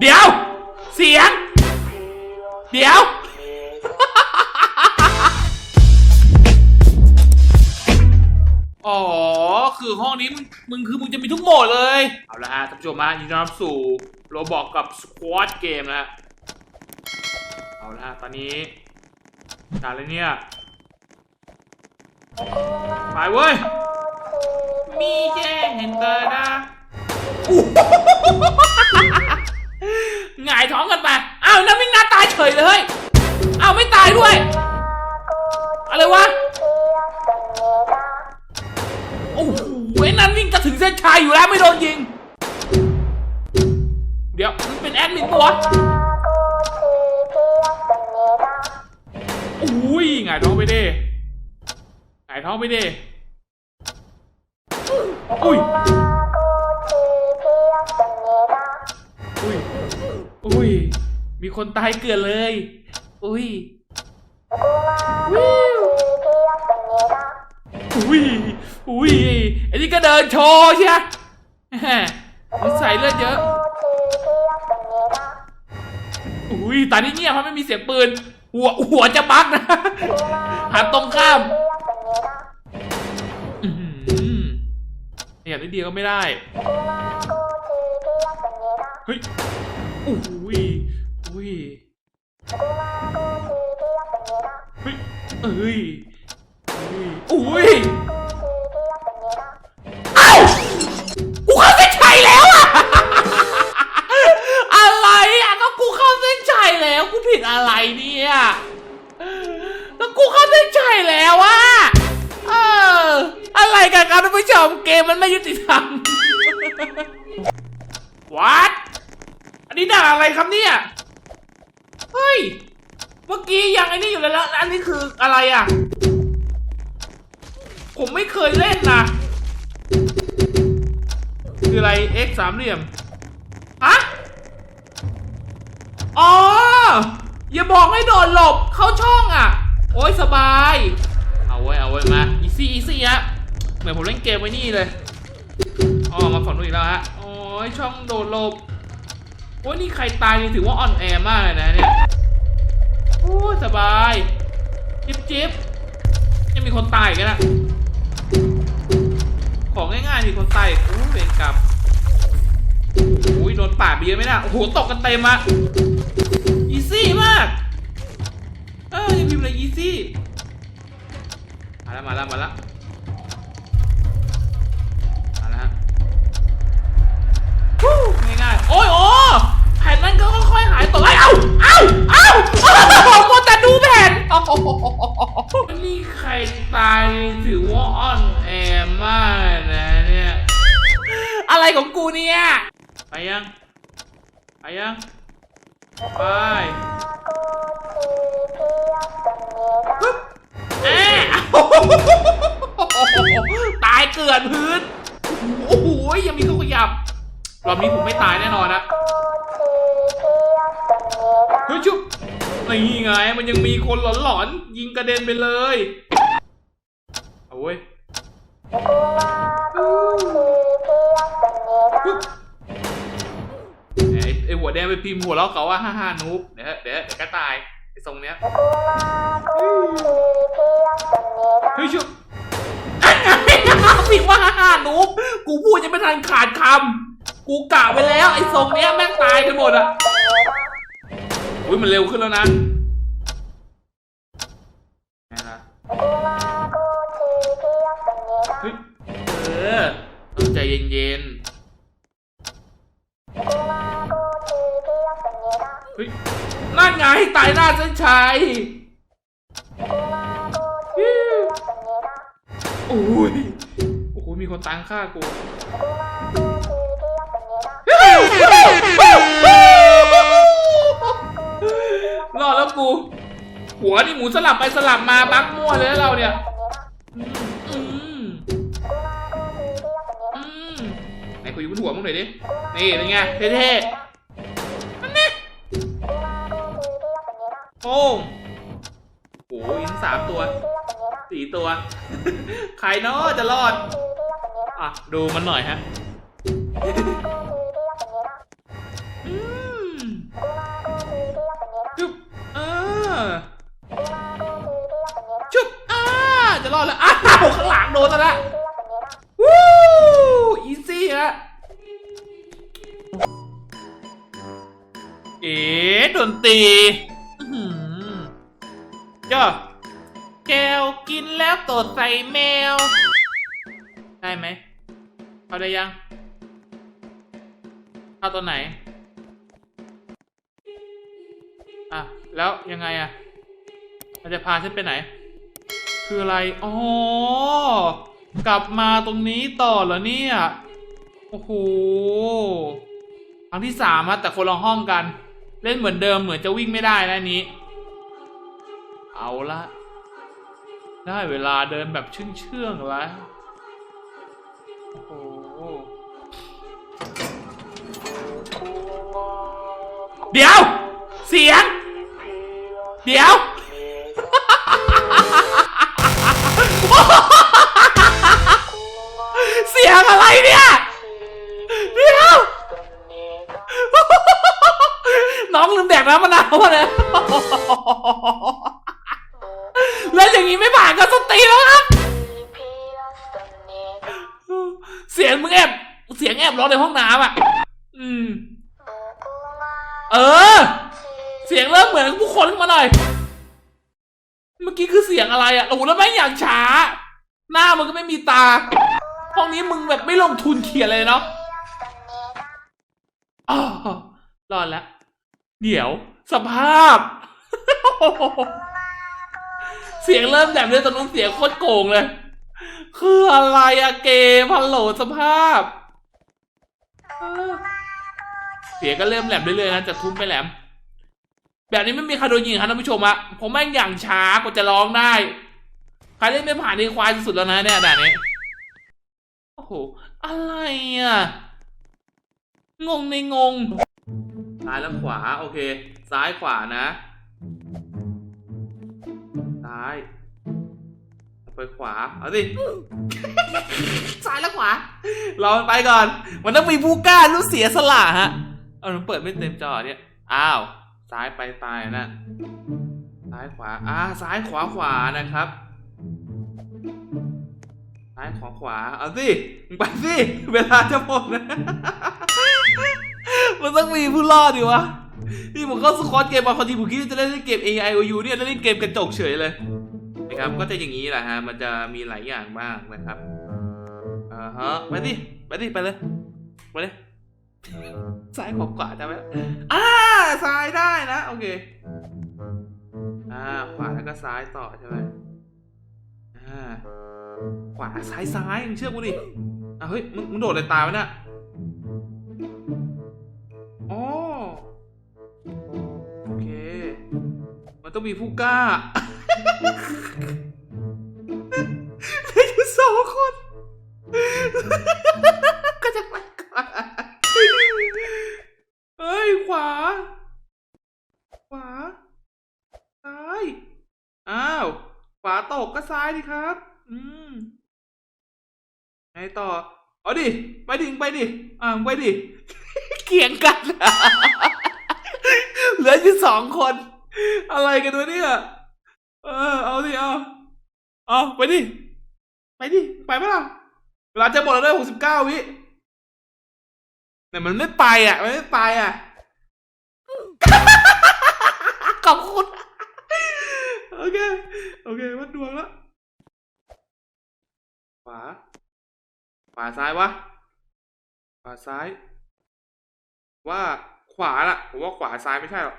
เดี๋ยว เสียง เดี๋ยว อ๋อ คือห้องนี้มึงมึงคือมึงจะมีทุกโหมดเลย เอาละฮะท่านผู้ชมฮะยินดีต้อนรับสู่โรบอกกับสควอตเกมนะฮะ เอาละฮะตอนนี้การอะไรเนี่ย ไปเว้ย มีแจ้งเห็นเตอร์นะ หงายท้องกันไปอ้าวนั่นวิ่งหน้าตายเฉยเลยเอ้าวไม่ตายด้วย อะไรวะ โอ้โหไอ้นั่นวิ่งจะถึงเส้นชัยอยู่แล้วไม่โดนยิง เดี๋ยวมันเป็นแอดมินปะวะอุ้ยหงายท้องไปดิหงายท้องไปดิอุ้ย มีคนตายเกลือนเลย อุ้ยวิวอุ้ยอุ้ยไอ้นี่ก็เดินโชว์ใช่ไหมมันใส่เลือดเยอะ อุ้ยตอนนี้เงียบเพราะไม่มีเสียงปืน หัวหัวจะบักนะหันตรงข้ามอือหืออยากนิดเดียวก็ไม่ได้ เฮ้ยอู้ กูผิดอะไรเนี่ย แล้วกูเข้าเส้นชัยแล้วอะเออ อะไรกันครับท่านผู้ชมเกมมันไม่ยุติธรรม วัด อันนี้ด่าอะไรครับเนี่ย เฮ้ย เมื่อกี้ยังไอ้นี่อยู่เลยแล้วแล้วอันนี้คืออะไรอะ ผมไม่เคยเล่นนะ คืออะไร x สามเหลี่ยม ฮะ อ๋อ อย่าบอกให้โดนหลบเข้าช่องอะ โอ้ยสบาย เอาไว้เอาไว้มาอีซี่อีซี่ฮะเหมือนผมเล่นเกมไว้นี่เลยอ๋อมาฝั่งนู้นอีกแล้วฮะโอ้ยช่องโดดหลบโอ้ยนี่ใครตายนี่ถือว่าอ่อนแอมากเลยนะเนี่ยโอ้ยสบายจิ๊บจิ๊บยังมีคนตายกันนะของง่ายๆมีคนตายโอ้ยเวรกรรมโอ้ยโดนป่าเบียร์ไหมนะโอ้โหตกกันเต็มอะ ซี่มาแล้วมาแล้วมาแล้วมาแล้วฮะง่ายๆโอ้ยโอ้แผ่นนั้นก็ค่อยๆหายตัวเอ้เอ้าเอ้าเอ้าโอ้โหมัวแต่ดูแผ่นนี่ใครตายถือว่าอ่อนแอมากนะเนี่ยอะไรของกูเนี่ยไปยังไปยังไป ตายเกลื่อนพื้น โอ้โหยังมีเครื่องขยับรอบนี้ผมไม่ตายแน่นอนนะเฮ้ยชุบนี่ไง มันยังมีคนหลอนๆยิงกระเด็นไปเลยเอาเว้ยไอ้หัวแดงไปพิมพ์หัวเราะเขาว่าฮ่าฮ่านูบเดี๋ยวเดี๋ยวเดี๋ยวก็ตายไอทรงเนี้ย กูพูดยังไม่ทันขาดคำกูกะไปแล้ว ไอ้ทรงเนี้ยแม่งตายกันหมดอะอุ้ยมันเร็วขึ้นแล้วนะนะครับเฮ้ยเออต้องใจเย็นๆเฮ้ยนั่นไงตายหน้าเส้นชัย มีคนตังค่ากูรอดแล้วกู หัวนี่หมูสลับไปสลับมาบักมั่วเลยเราเนี่ยไหนคุยบนหัวมึงหน่อยดิ นี่เป็นไงเท่ๆนั่นนี่โป้งโอ้ยสามตัวสี่ตัว ใครเนาะจะรอด อะ ดูมันหน่อยฮะจุ๊บเออจุ๊บอ่าจะรอดแล้วอ้าวข้างหลังโดนแล้ววู้อีซี่ฮะเอ๋ดนตรีจ้าแก้วกินแล้วตดใส่แมว ได้ไหม เข้าได้ยังเข้าตัวไหน อะ แล้วยังไงอะ มันจะพาฉันไปไหน คืออะไร อ๋อ กลับมาตรงนี้ต่อเหรอเนี่ย โอ้โห ครั้งที่สามอะแต่คนละห้องกัน เล่นเหมือนเดิมเหมือนจะวิ่งไม่ได้นะนนี้ เอาละ ได้เวลาเดินแบบเชื่องๆแล้ว เดี๋ยว เสียง เดี๋ยว เสียงอะไรเนี่ย เดี๋ยว น้องลืมแดกน้ำมะนาวมาเนี่ยแล้วอย่างนี้ไม่ผ่านก็สตีแล้วครับ เสียงมึงแอบ เสียงแอบร้องในห้องน้ำอะ ขึ้นมาหน่อย เมื่อกี้คือเสียงอะไรอะโอ้โหแล้วแม่งอย่างช้า หน้ามันก็ไม่มีตา ห้องนี้มึงแบบไม่ลงทุนเขียนเลยเนาะอ้าวรอดแล้ว เดี๋ยว สภาพ เสียงเริ่มแบบเลยตอนนู้นเสียงโคตรโกงเลย คืออะไรอะเกมฮัลโหลสภาพ เสียงก็เริ่มแหลมเรื่อยๆนะจากทุ้มไปแหลม แบบนี้ไม่มีใครโดนยิงครับท่านผู้ชมอะผมแม่งอย่างช้ากว่าจะร้องได้ ใครเล่นไม่ผ่านนี่ควายสุดๆแล้วนะเนี่ยด่านนี้ โอ้โห อะไรอะ งงในงง ซ้ายแล้วขวา โอเค ซ้ายขวานะ ซ้ายไปขวา เอาสิ ซ้ายแล้วขวา เราไปก่อน มันต้องมีผู้กล้ารู้เสียสละฮะ เอาเปิดไม่เต็มจอเนี่ย อ้าว ซ้ายไปตายนะซ้ายขวาอ่าซ้ายขวาขวานะครับ ซ้ายขวาขวาเอาสิไปสิเวลาจะหมดนะมันต้องมีผู้รอดดิวะนี่ผมเข้าสควอตเกมมาคนทีผมคิดว่าจะเล่นเกม A I O U เนี่ยเล่นเกมกระจกเฉยเลยนะครับก็จะอย่างนี้แหละฮะมันจะมีหลายอย่างมากนะครับอ่าฮะไปดิไปดิไปเลยไปเลย ซ้ายขวาขวาจำไว้อ่าซ้ายได้นะโอเคอ่าขวาแล้วก็ซ้ายต่อใช่ไหมอ่าขวาซ้ายซ้ายมึงเชื่อกูดิอะเฮ้ยมึงมึงโดดอะไรตายไว้น่ะอ๋อโอเค มันต้องมีผู้กล้า ซ้ายดิครับ อืมไงต่อเอาดิ ไปดิไปดิ อ่าไปดิเขียงกัน เหลืออยู่สองคน อะไรกันวะเนี่ย เออ เอาดิ เอาเอาไปดิ ไปดิ ไปไหมล่ะเวลาจะหมดแล้วด้วยหกสิบเก้าวิแต่มันไม่ไปอะ มันไม่ไปอะ ขอบคุณ โอเค โอเค วัดดวงแล้วข วา ขวาซ้ายวะ ขวาซ้าย ว่าขวาล่ะ ผมว่าขวาซ้ายไม่ใช่หรอก